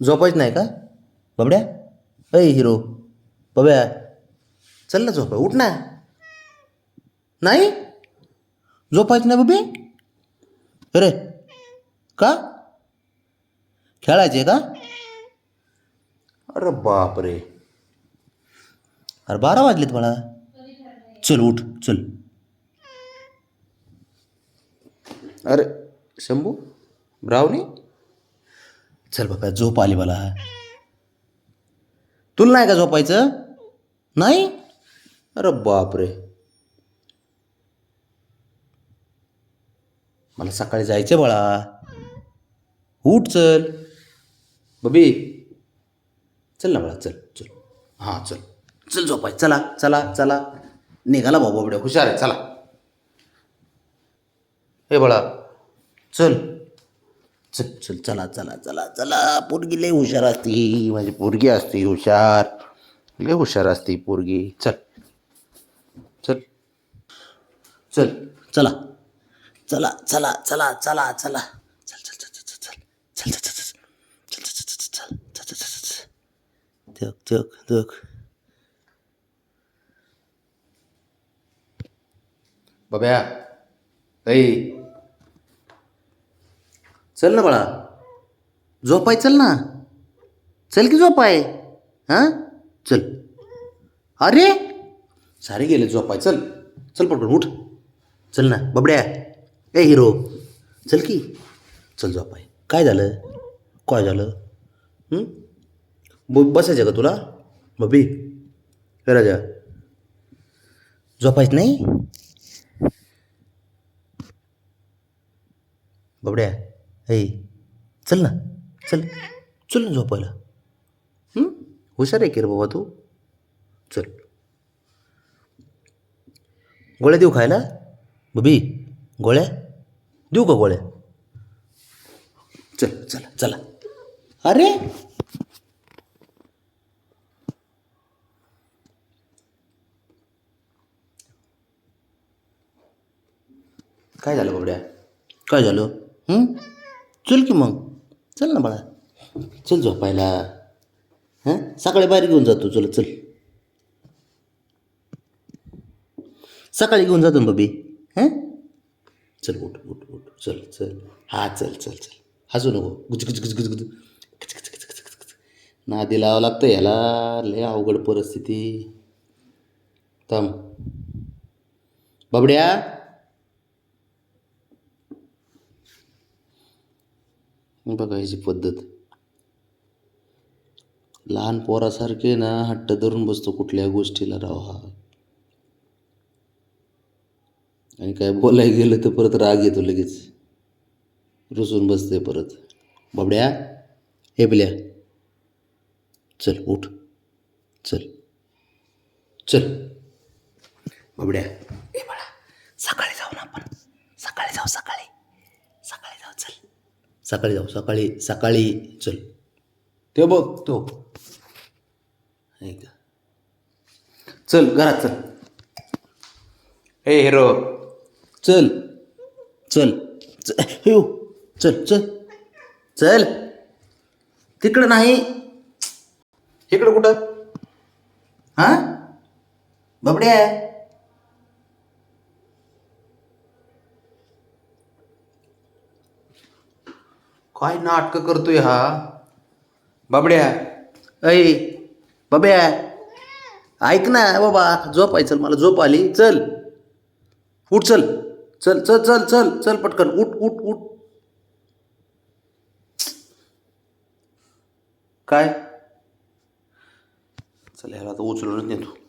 झोपायच नाही का? बबड्या? अय हिरो बब्या चल ना झोपा उठ ना. नाही? झोपायच नाही बबे? अरे का? खेळायचे का? अरे बाप रे अरे बारा वाजलेत मला चल उठ चल. अरे शंभू ब्रावणी चल बाबा झोप आली मला. तुला नाही का झोपायचं? नाही? अरे बापरे. मला सकाळी जायचं बाळा. उठ चल. बबी. चल ना बाळा चल चल. हां चल. चल झोपाय. चला चला चला. निघाला भाऊ बाबड्या हुशार आहे. चला. हे बाळा चल. चल चल चला चला चला चला पोरगी लय हुशार असते माझी पोरगी असते हुशार लय हुशार असते पोरगी चल चल चल चला चला चला चला चला चला चल चल चल चल चल चल चल चल चल चल चल चल चल चल बब्या ऐ चल ना बाळा. झोपाय चल ना. चल की झोपाय. हां? चल. अरे! सारे गेले झोपाय. चल. चल पटकन उठ. चल ना बबड्या. ए हिरो. चल की. चल झोपाय. काय झालं? काय झालं? ब बसायचं का तुला? बबी. हे राजा. झोपायच नाही? बबड्या. ऐ चल ना चल चल ना झोपायला. हुशार आहे की रे बाबा तू? चल. गोळ्या देऊ खायला? बबी गोळ्या? देऊ का गोळ्या? चल चला चला. अरे! काय झालं बाबड्या? काय झालं? हं? चल की मग. चल ना बाळा. चल झोपायला. हां? सकाळी बाहेर घेऊन जातो. चल चल. सकाळी घेऊन जातो ना हां? चल उठ उठ उठ. चल चल. हा चल चल चल. हसू नको. गुज गुज गुज गुज गुज. कच कच कच कच कच. नादी लावावं लागतं ह्याला लय अवघड परिस्थिती. थांब. बाबड्या. बघा ह्याची पद्धत. लहान पोरासारखे ना हट्ट धरून बसतो कुठल्या गोष्टीला राव हा. आणि काय बोलाय गेलं तर परत राग येतो लगेच. रुसून बसते परत. बाबड्या हे बिल्या चल उठ. चल. चल. बाबड्या. हे बाळा सकाळी जाऊ ना आपण सकाळी जाऊ सकाळी सकाळी जाऊ चल सकाळी जाऊ सकाळी सकाळी चल. ते बघ तो. ऐका. चल घरात चल. हे हिरो. चल. चल. हिऊ चल चल. चल. तिकडं नाही. इकडं कुठं? हां? बाबड्या. काय नाटकं करतोय हा? बाबड्या. ऐ बाब्या. ऐक ना बाबा झोप आहे चल मला झोप आली. चल. उठ चल. चल चल चल चल चल पटकन. उठ उठ उठ. काय? चल ह्याला आता उचलूनच नेतो.